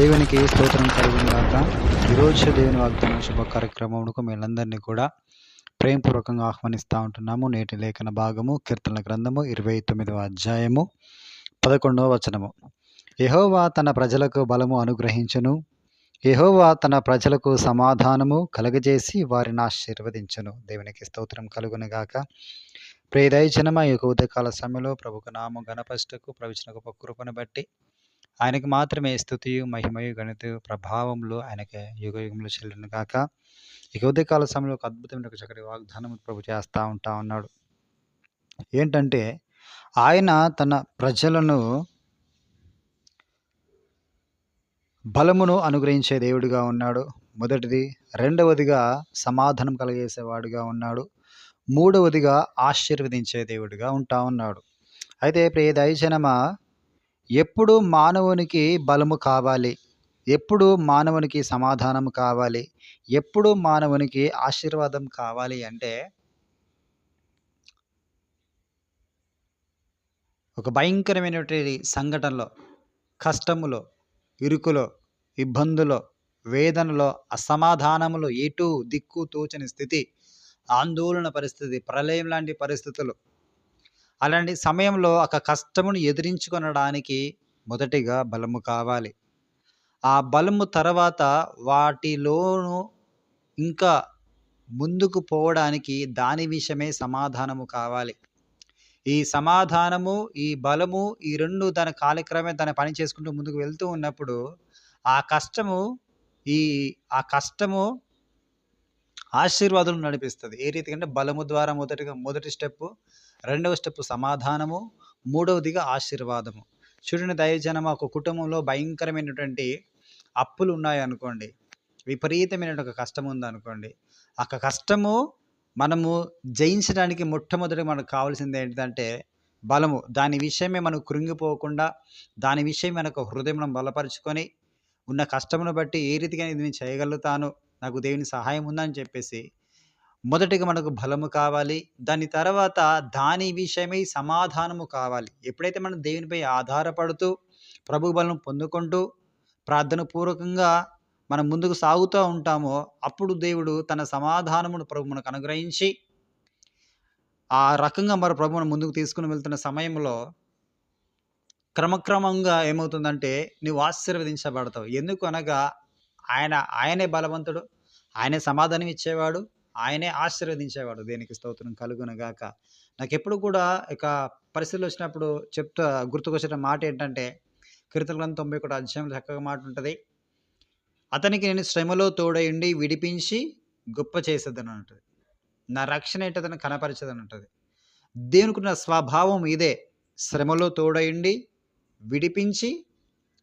దేవునికి స్తోత్రం కలిగిన గాక. ఈరోజు దేవుని వాగ్దాన శుభ కార్యక్రమమునకు మేలందరినీ కూడా ప్రేమపూర్వకంగా ఆహ్వానిస్తూ ఉంటున్నాము. నేటి లేఖన భాగము కీర్తనల గ్రంథము ఇరవై తొమ్మిదవ అధ్యాయము పదకొండవ వచనము. యహోవా తన ప్రజలకు బలము అనుగ్రహించును. యహోవా తన ప్రజలకు సమాధానము కలగజేసి వారిని ఆశీర్వదించును. దేవునికి స్తోత్రం కలుగునుగాక గాక. ప్రియదయజనమ ఈ యొక్క ఉదయకాల సమయంలో ప్రభుకు నామ గణపష్టకు ప్రవచన గొప్ప కృపను బట్టి ఆయనకు మాత్రమే స్థుతియు మహిమయు గణిత ప్రభావంలో ఆయనకి యుగ యుగంలో చెల్లిన కాక ఇక ఉదయకాల సమయంలో ఒక అద్భుతమైన ఒక చక్కటి వాగ్దానం ప్రభు చేస్తూ ఉంటా ఉన్నాడు. ఏంటంటే ఆయన తన ప్రజలను బలమును అనుగ్రహించే దేవుడిగా ఉన్నాడు. మొదటిది రెండవదిగా సమాధానం కలిగేసేవాడుగా ఉన్నాడు. మూడవదిగా ఆశీర్వదించే దేవుడిగా ఉంటా ఉన్నాడు. అయితే ప్రియ దయజనమ ఎప్పుడు మానవునికి బలము కావాలి? ఎప్పుడు మానవునికి సమాధానం కావాలి? ఎప్పుడు మానవునికి ఆశీర్వాదం కావాలి అంటే ఒక భయంకరమైనటువంటి సంఘటనలో కష్టములో ఇరుకులో ఇబ్బందులో వేదనలో అసమాధానములో ఎటు దిక్కు తోచని స్థితి ఆందోళన పరిస్థితి ప్రళయం లాంటి పరిస్థితులు అలాంటి సమయంలో ఒక కష్టమును ఎదిరించుకొనడానికి మొదటిగా బలము కావాలి. ఆ బలము తర్వాత వాటిలోను ఇంకా ముందుకు పోవడానికి దాని విషయమే సమాధానము కావాలి. ఈ సమాధానము ఈ బలము ఈ రెండు తన కాలక్రమే తన పని చేసుకుంటూ ముందుకు వెళ్తూ ఉన్నప్పుడు ఆ కష్టము ఈ ఆ కష్టము ఆశీర్వాదం నడిపిస్తుంది. ఏ రీతిగా అంటే బలము ద్వారా మొదటిగా మొదటి స్టెప్ రెండవ స్టెప్ సమాధానము మూడవదిగా ఆశీర్వాదము. చూడండి దయజనం ఒక కుటుంబంలో భయంకరమైనటువంటి అప్పులు ఉన్నాయి అనుకోండి. విపరీతమైన ఒక కష్టం ఉంది అనుకోండి. ఆ కష్టము మనము జయించడానికి మొట్టమొదటి మనకు కావాల్సింది ఏంటంటే బలము. దాని విషయమే మనకు కృంగిపోకుండా దాని విషయం మనకు హృదయం మనం బలపరుచుకొని ఉన్న కష్టమును బట్టి ఏ రీతిగా ఇది నేను చేయగలుగుతాను. నాకు దేవుని సహాయం ఉందని చెప్పేసి మొదటిగా మనకు బలము కావాలి. దాని తర్వాత దాని విషయమై సమాధానము కావాలి. ఎప్పుడైతే మనం దేవునిపై ఆధారపడుతూ ప్రభు బలం పొందుకుంటూ ప్రార్థన పూర్వకంగా మనం ముందుకు సాగుతూ ఉంటామో అప్పుడు దేవుడు తన సమాధానమును ప్రభు మనకు అనుగ్రహించి ఆ రకంగా మరి ప్రభువును ముందుకు తీసుకుని వెళ్తున్న సమయంలో క్రమక్రమంగా ఏమవుతుందంటే నువ్వు ఆశీర్వదించబడతావు. ఎందుకు అనగా ఆయన ఆయనే బలవంతుడు ఆయనే సమాధానం ఇచ్చేవాడు ఆయనే ఆశీర్వదించేవాడు. దేనికి స్తోత్రం కలుగునగాక. నాకు ఎప్పుడు కూడా ఇక పరిస్థితులు వచ్చినప్పుడు చెప్తా గుర్తుకొచ్చిన మాట ఏంటంటే కీర్తన గ్రంథం తొంభై ఒకటి అధ్యాయంలో చక్కగా మాట ఉంటుంది అతనికి నేను శ్రమలో తోడయుండి విడిపించి గొప్ప చేసేదని ఉంటుంది. నా రక్షణ ఏంటదని కనపరిచేదని ఉంటుంది. దేవునికున్న స్వభావం ఇదే శ్రమలో తోడయుండి విడిపించి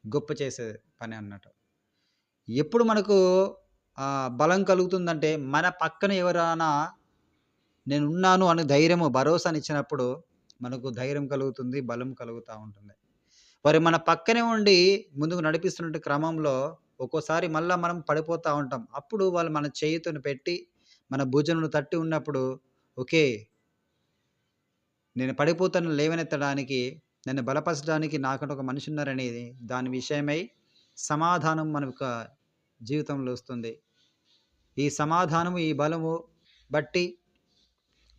గొప్ప చేసే పని అన్నట్టు. ఎప్పుడు మనకు బలం కలుగుతుందంటే మన పక్కన ఎవరైనా నేను ఉన్నాను అని ధైర్యము భరోసాని ఇచ్చినప్పుడు మనకు ధైర్యం కలుగుతుంది బలం కలుగుతూ ఉంటుంది. వారు మన పక్కనే ఉండి ముందుకు నడిపిస్తున్న క్రమంలో ఒక్కోసారి మళ్ళీ మనం పడిపోతూ ఉంటాం. అప్పుడు వాళ్ళు మన చేయితోని పెట్టి మన భుజమును తట్టి ఉన్నప్పుడు ఓకే నేను పడిపోతాను లేవనెత్తడానికి నన్ను బలపరచడానికి నాకంటే ఒక మనిషి ఉన్నారనేది దాని విషయమై సమాధానం మనకు జీవితంలో వస్తుంది. ఈ సమాధానము ఈ బలము బట్టి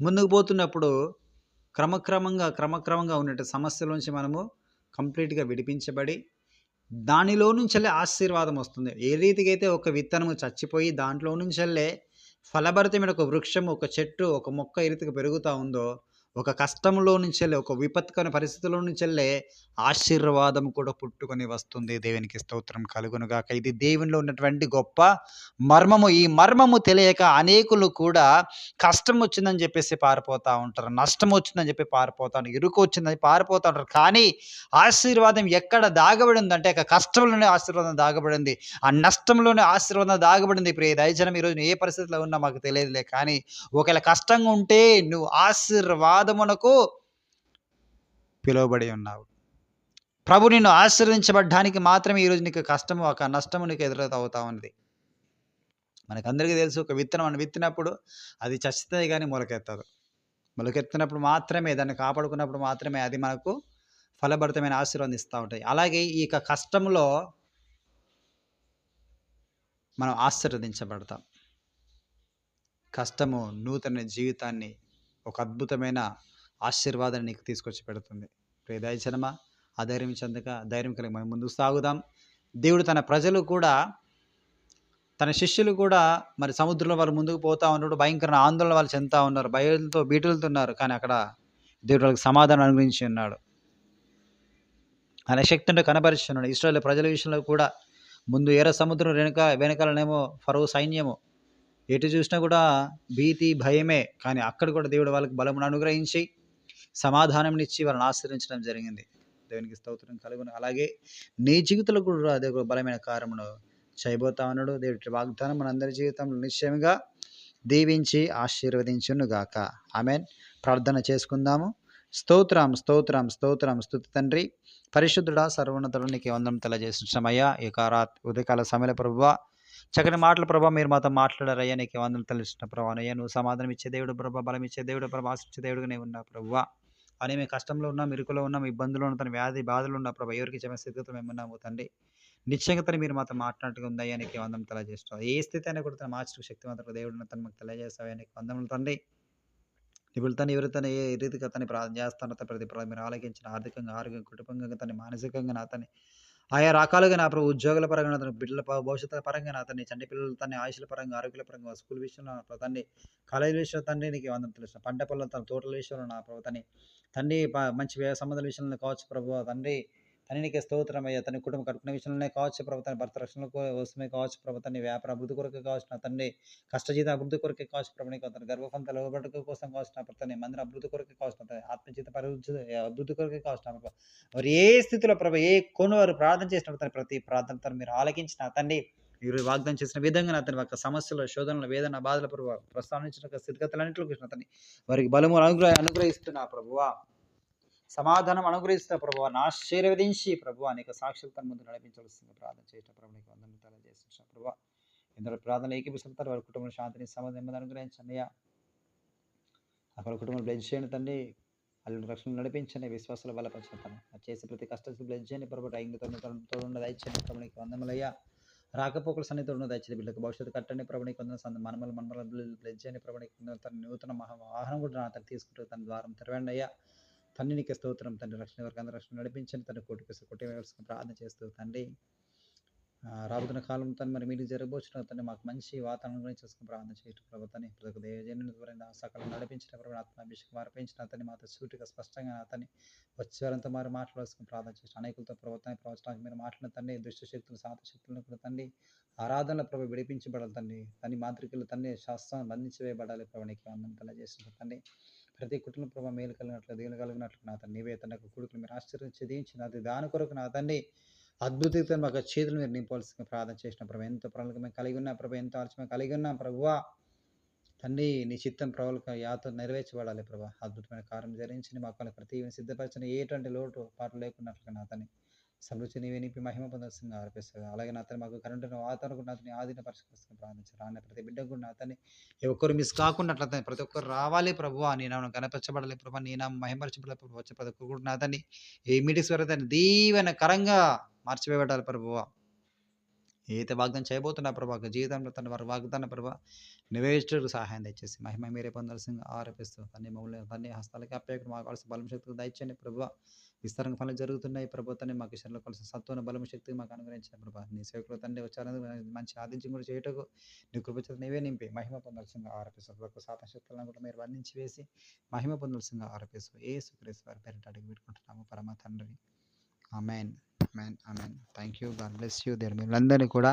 ముందుకు పోతున్నప్పుడు క్రమక్రమంగా క్రమక్రమంగా ఉన్నట్టు సమస్యల నుంచి మనము కంప్లీట్గా విడిపించబడి దానిలో నుంచెల్లే ఆశీర్వాదం వస్తుంది. ఏ రీతికైతే అయితే ఒక విత్తనము చచ్చిపోయి దాంట్లో నుంచెల్లే ఫలభరితమైన ఒక వృక్షము ఒక చెట్టు ఒక మొక్క ఏ రీతిగా పెరుగుతూ ఉందో ఒక కష్టంలో నుంచెల్లే ఒక విపత్కర పరిస్థితుల్లో నుంచెల్లే ఆశీర్వాదం కూడా పుట్టుకొని వస్తుంది. దేవునికి స్తోత్రం కలుగునుగాక. ఇది దేవునిలో ఉన్నటువంటి గొప్ప మర్మము. ఈ మర్మము తెలియక అనేకులు కూడా కష్టం వచ్చిందని చెప్పేసి పారిపోతూ ఉంటారు. నష్టం వచ్చిందని చెప్పి పారిపోతాను ఇరుకు వచ్చిందని పారిపోతూ ఉంటారు. కానీ ఆశీర్వాదం ఎక్కడ దాగబడి ఉందంటే ఒక కష్టంలోనే ఆశీర్వాదం దాగబడింది. ఆ నష్టంలోనే ఆశీర్వాదం దాగబడింది. ప్రియ దయచనం ఈరోజు ఏ పరిస్థితిలో ఉన్నా మాకు తెలియదులే. కానీ ఒకవేళ కష్టంగా ఉంటే నువ్వు పాదమునకు పిలువబడి ఉన్నావు. ప్రభు నిన్ను ఆశ్రయించబడ్డానికి మాత్రమే ఈరోజు నీకు కష్టము ఒక నష్టము నీకు ఎదురవుతా ఉన్నది. మనకందరికీ తెలుసు ఒక విత్తనం మనం విత్తినప్పుడు అది చచ్చితే కానీ మొలకెత్తదు. మొలకెత్తినప్పుడు మాత్రమే దాన్ని కాపాడుకున్నప్పుడు మాత్రమే అది మనకు ఫలభరితమైన ఆశీర్వాదిస్తూ ఉంటాయి. అలాగే ఈ యొక్క కష్టంలో మనం ఆశీర్వదించబడతాం. కష్టము నూతన జీవితాన్ని ఒక అద్భుతమైన ఆశీర్వాదాన్ని నీకు తీసుకొచ్చి పెడుతుంది. ప్రియ దయచనమ ధైర్యం చెందక ధైర్యం కలిగి మనం ముందుకు సాగుదాం. దేవుడు తన ప్రజలు కూడా తన శిష్యులు కూడా మరి సముద్రంలో వాళ్ళు ముందుకు పోతా ఉన్నాడు భయంకర ఆందోళన వాళ్ళు చెందుతా ఉన్నారు. భయంతో బీటులుతున్నారు కానీ అక్కడ దేవుడు వాళ్ళకి సమాధానం అనుగ్రహించి ఉన్నాడు. ఆయన శక్తిని కనబరుచున్నాడు ఇస్రాయల్ ప్రజల విషయంలో కూడా ముందు ఎర్ర సముద్రం వెనుక వెనకాలనేమో ఫరో సైన్యము ఎటు చూసినా కూడా భీతి భయమే కానీ అక్కడ కూడా దేవుడు వాళ్ళకి బలమును అనుగ్రహించి సమాధానం ఇచ్చి వాళ్ళని ఆశ్రయించడం జరిగింది. దేవునికి స్తోత్రం కలుగును. అలాగే నీ జీవితంలో కూడా అదే బలమైన కార్యమును చేయబోతా ఉన్నాడు. దేవుడి వాగ్దానం మనందరి జీవితంలో నిశ్చయంగా దీవించి ఆశీర్వదించును గాక ఆమెన్. ప్రార్థన చేసుకుందాము. స్తోత్రం స్తోత్రం స్తోత్రం స్తుతి తండ్రి. పరిశుద్ధుడా సర్వోన్నతుడు నీకు వందనం సమయ ఈ కారాత్ ఉదయకాల సమయంలో ప్రభువా చక్కని మాటల ప్రభా మీరు మాతో మాట్లాడారయ్యా. నీకు వందలు తెలిసిన ప్రభా. అయ్యా నువ్వు సమాధానం ఇచ్చే దేవుడు ప్రభా బలం ఇచ్చే దేవుడు ప్రభా ఆశించే దేవుడుగానే ఉన్నా ప్రభువా అని మేము కష్టంలో ఉన్నాం ఇరుకులో ఉన్నాం ఇబ్బందులు ఉన్న తన వ్యాధి బాధలు ఉన్న ప్రభా ఎవరికి చెప్పిన స్థితితో మేము ఉన్నాము తండ్రి. నిశ్చయంగా తను మీరు మాతో మాట్లాడుతూ ఉందయ్యా నీకు వందం తెలియజేస్తావు ఏ స్థితి అయినా కూడా తన శక్తి మాత్రం దేవుడు తను మాకు తెలియజేస్తావు నీకు వందములు తండ్రి. ఇప్పుడు తను ఎవరితోనే ఏ రీతిగా తను ప్రార్థన చేస్తానో ప్రతి ప్రతి మీరు ఆలకించిన ఆర్థికంగా ఆరోగ్యంగా కుటుంబంగా తన మానసికంగా నా తని ఆయా రకాలుగా నా ప్రభు ఉద్యోగుల పరంగా అతని బిడ్డల భవిష్యత్తు పరంగా నా తన్ని చంటి పిల్లల తన ఆయుషుల పరంగా ఆరోగ్యాల పరంగా స్కూల్ విషయంలో నా ప్రభు తండ్రి కాలేజీ విషయంలో తండ్రి నీకు వందం తెలుసు పంట పొలం తన తోటల విషయంలో నా ప్రభు తని తండ్రి మంచి సంబంధాల విషయంలో కావచ్చు ప్రభు తండ్రి తననికి స్తోత్రం తన కుటుంబం కట్టుకునే విషయంలోనే కావచ్చు ప్రభుత్వాన్ని భర్త రక్షణ కోసమే కావచ్చు ప్రభుత్వాన్ని వ్యాపార అభివృద్ధి కొరకు కావచ్చు నా తండ్రి కష్టజీత అభివృద్ధి కొరకే కావచ్చు ప్రభు నీకు తన గర్భఫంత లోబడక కోసం కావచ్చు నా ప్రభు మందిర అభివృద్ధి కొరకే కావచ్చు ఆత్మజీత పరివృద్ధి అభివృద్ధి కొరకే కావచ్చు నా ప్రభు. మరి ఏ స్థితిలో ప్రభు ఏ కొను వారు ప్రార్థన చేసినప్పుడు ప్రతి ప్రార్థన మీరు ఆలకించిన తండ్రి మీరు వాగ్దానం చేసిన విధంగా అతని యొక్క సమస్యలు శోధనలు వేదన బాధల ప్రభు ప్రస్తావించిన స్థితిగతులన్నింటిలో కృష్ణ తన్ని వారికి బలము అనుగ్రహ అనుగ్రహిస్తున్నా ప్రభువా. సమాధానం అనుగ్రహిస్తున్న ప్రభు ఆశీర్వదించి ప్రభు అనేక సాక్షులు తన ముందు నడిపించవలసింది ప్రార్థన చేసిన ప్రభు నీకు వందలు తెలియజేస్తున్న. ప్రభు ఎందరో ప్రార్థన ఏకీపిస్తుంటారు వారి కుటుంబం శాంతిని సమాధానం అనుగ్రహించండి అయ్యా. అక్కడ కుటుంబం బ్లెజ్ చేయండి తండ్రి వాళ్ళు రక్షణ నడిపించండి విశ్వాసాలు బలపరచుతాను చేసే ప్రతి కష్టాలు బ్లెజ్ చేయండి ప్రభు. టైంతో తోడున్న దయచండి ప్రభు నీకు వందములయ్యా రాకపోకల సన్నిధితో ఉన్న దయచేది బిడ్డకు భవిష్యత్తు కట్టండి ప్రభుని నీకు సంద మనమల మనమల బ్లెజ్ చేయండి ప్రభుని నీకు తన నూతన మహా వాహనం కూడా నా తను తీసుకుంటూ తన ద్వారం తెరవండి అయ్యా. తండ్రి నీకు స్తోత్రం తండ్రి. రక్షణ వరకు అందరూ రక్షణ నడిపించండి. తన కోటి కోసం ప్రార్థన చేస్తూ తండ్రి. రాబోతున్న కాలం తను మరి మీరు జరగబోచిన తను మాకు మంచి వాతావరణం గురించి చూసుకుని ప్రార్థన చేయటం ప్రభుత్వాన్ని ప్రతి దేవజనుని సకలం సకాలం నడిపించిన ప్రభు ఆత్మాభిషేకం మార్పించిన అతని మాతో సూటిగా స్పష్టంగా అతని వచ్చేవారంతా మరి మాట్లాడుకుని ప్రార్థన చేసిన అనేకులతో ప్రభుత్వాన్ని ప్రవచనానికి మీరు మాట్లాడిన తండ్రి దుష్ట శక్తులు సాత శక్తులను కూడా తండ్రి ఆరాధనల ప్రభు విడిపించబడాలి తండ్రి. తన్ని మాంత్రికులు తండ్రి శాస్త్రం బంధించి వేయబడాలి ప్రభు నీకు అందరం తెలియజేసిన తండ్రి. ప్రతి కుటుంబ ప్రభావ మేలు కలిగినట్లు దీని కలిగినట్లు నా తండ్రి నీవే తన కొడుకులు. మీరు ఆశ్చర్యం దీయించిన అది దాని కొరకు నా తండ్రి అద్భుతంగా మాకు చేతులు మీరు నింపాల్సిన ప్రార్థన చేసిన ప్రభు. ఎంత ప్రణాళిక మేము కలిగి ఉన్నా ప్రభు. ఎంత ఆలోచన కలిగి ఉన్నాం ప్రభువా తండ్రి నీ చిత్తం ప్రభులకు యాతో నెరవేర్చబడాలి ప్రభా. అద్భుతమైన కార్యం జరిగించి మా కొరకు ప్రతి సిద్ధపరచిన ఏటువంటి లోటు పాటలు లేకున్నట్లుగా నా తండ్రి సమృద్ధి నీవే నింపి మహిమ పొందాల్సిందిగా ఆర్పిస్తుంది అలాగే నా తను మాకు కరెంటు వాతావరణం కూడా అతని ఆధీన పరిష్కరిస్తున్న ప్రార్థించారు రాని ప్రతి బిడ్డ కూడా అతన్ని ఒక్కరు మిస్ కాకుండా అట్లా ప్రతి ఒక్కరు రావాలి ప్రభు. నేను నామం కనపరచబడాలి ప్రభు. నీ నామం ప్రభు. వచ్చే ప్రతి ఒక్కరు కూడా నా తని ఈ మీటింగ్స్ వరకు తను దీవెనకరంగా మార్చివేయబడాలి ప్రభువా ఏదైతే వాగ్దానం చేయబోతున్నా ప్రభా ఒక జీవితంలో తన వారి వాగ్దాన ప్రభా నివేదించడానికి సహాయం దయచేసి మహిమ మీరే పొందాల్సింది ఆరోపిస్తూ తన్ని మమ్మల్ని తన్ని హస్తాలకి అప్పేయకుండా మాకు కావాల్సిన బలం శక్తులు దయచేయండి ప్రభు. విస్తారంగా పనులు జరుగుతున్నాయి ప్రభుత్వాన్ని మాకు ఇష్టంలో కలిసి సత్వన బలం శక్తి మాకు అనుగ్రహించిన ప్రభా. నీ సేవకులు తండ్రి వచ్చారని మంచి ఆదించి కూడా చేయటకు నీ కృపచేత నీవే నింపి మహిమ పొందాల్సిందిగా ఆరోపిస్తూ ఒక సాత శక్తులను కూడా మీరు వర్ణించి వేసి మహిమ పొందాల్సిందిగా ఆరోపిస్తూ ఏ సుక్రేశ్వర వారి పేరిట అడిగి పెట్టుకుంటున్నాము. పరమ తండ్రి. Amen amen amen thank you God bless you దేవుడు మిమ్మల్ందరినీ కూడా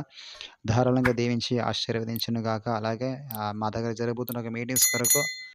ధారాళంగా దీవించి ఆశీర్వదించను గాక అలాగే మా దగ్గర జరగబోతున్న ఒక మీటింగ్స్ కొరకు